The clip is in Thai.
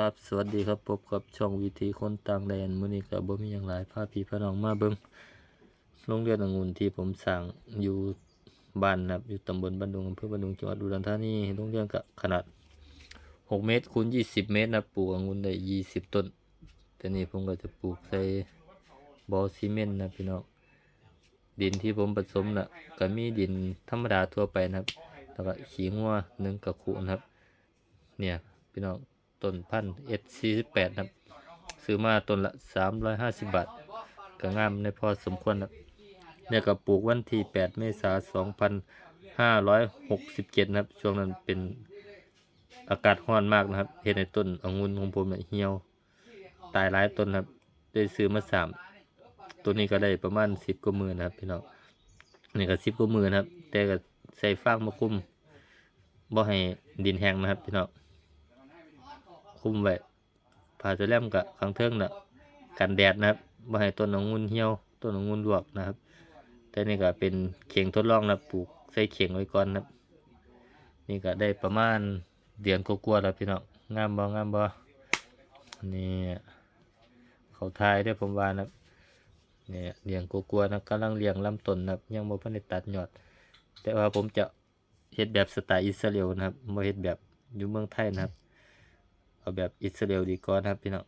ครับ สวัสดีครับพบกับช่องวิธีคนต่างแดนมื้อนี้ก็บ่มีหยังหลายพาพี่พาน้องมาเบิ่งโรงเรียนองุ่นที่ผมสร้างอยู่บ้านนะครับอยู่ตำบลบ้านดุงอำเภอบ้านดุงจังหวัดอุดรธานีโรงเรียนก็ขนาด 6 เมตรคูณ20 เมตรนะปลูกองุ่นได้ 20 ต้นแต่นี่ผมก็จะปลูกใส่บ่อซีเมนต์นะพี่น้องดินที่ผมผสมน่ะก็มีดินธรรมดาทั่วไปนะครับแล้วก็ขี้งัวหนึ่งกระคุนะครับ เนี่ยพี่น้อง ต้นพันธุ์ S48 นะครับ ซื้อมาต้นละ350บบาทก็งามในพอสมควรครับเนี่ยก็ปลูกวันที่8เมษาสองพันห้าร้อยน2567นะครับ ช่วงนั้นเป็นอากาศร้อนมากนะครับ เห็นในต้นองุ่นของผมเนี่ยเหี่ยว ตายหลายต้นครับ ได้ซื้อมาสามตัวนี้ก็ได้ประมาณ10กว่าหมื่นะครับพี่น้องนี่ก็10กว่าหมื่นนะครับ แต่ก็ใส่ฟางมาคุมบ่ให้ดินแห้งนะครับพี่น้อง คุมไว้ผ่าจะแลมกับข้างเทิงน่ะกันแดดนะครับบ่ให้ต้นองุ่นเหี่ยวต้นองุ่นลวกนะครับแต่นี่ก็เป็นเข่งทดลองนะปลูกใส่เข่งไว้ก่อนนะครับนี่ก็ได้ประมาณเดือนกว่าๆแล้วพี่น้องงามบ่งามบ่นี่เขาทายได้ผมว่านะครับเนี่ยเลี้ยงกลัวๆนะกำลังเลี้ยงลำต้นนะยังบ่ทันได้ตัดยอด แต่ว่าผมจะเฮ็ดแบบสไตล์อิสราเอลนะครับบ่เฮ็ดแบบอยู่เมืองไทยนะครับ เอาแบบอิสราเอลดีกว่านะครับพี่น้อง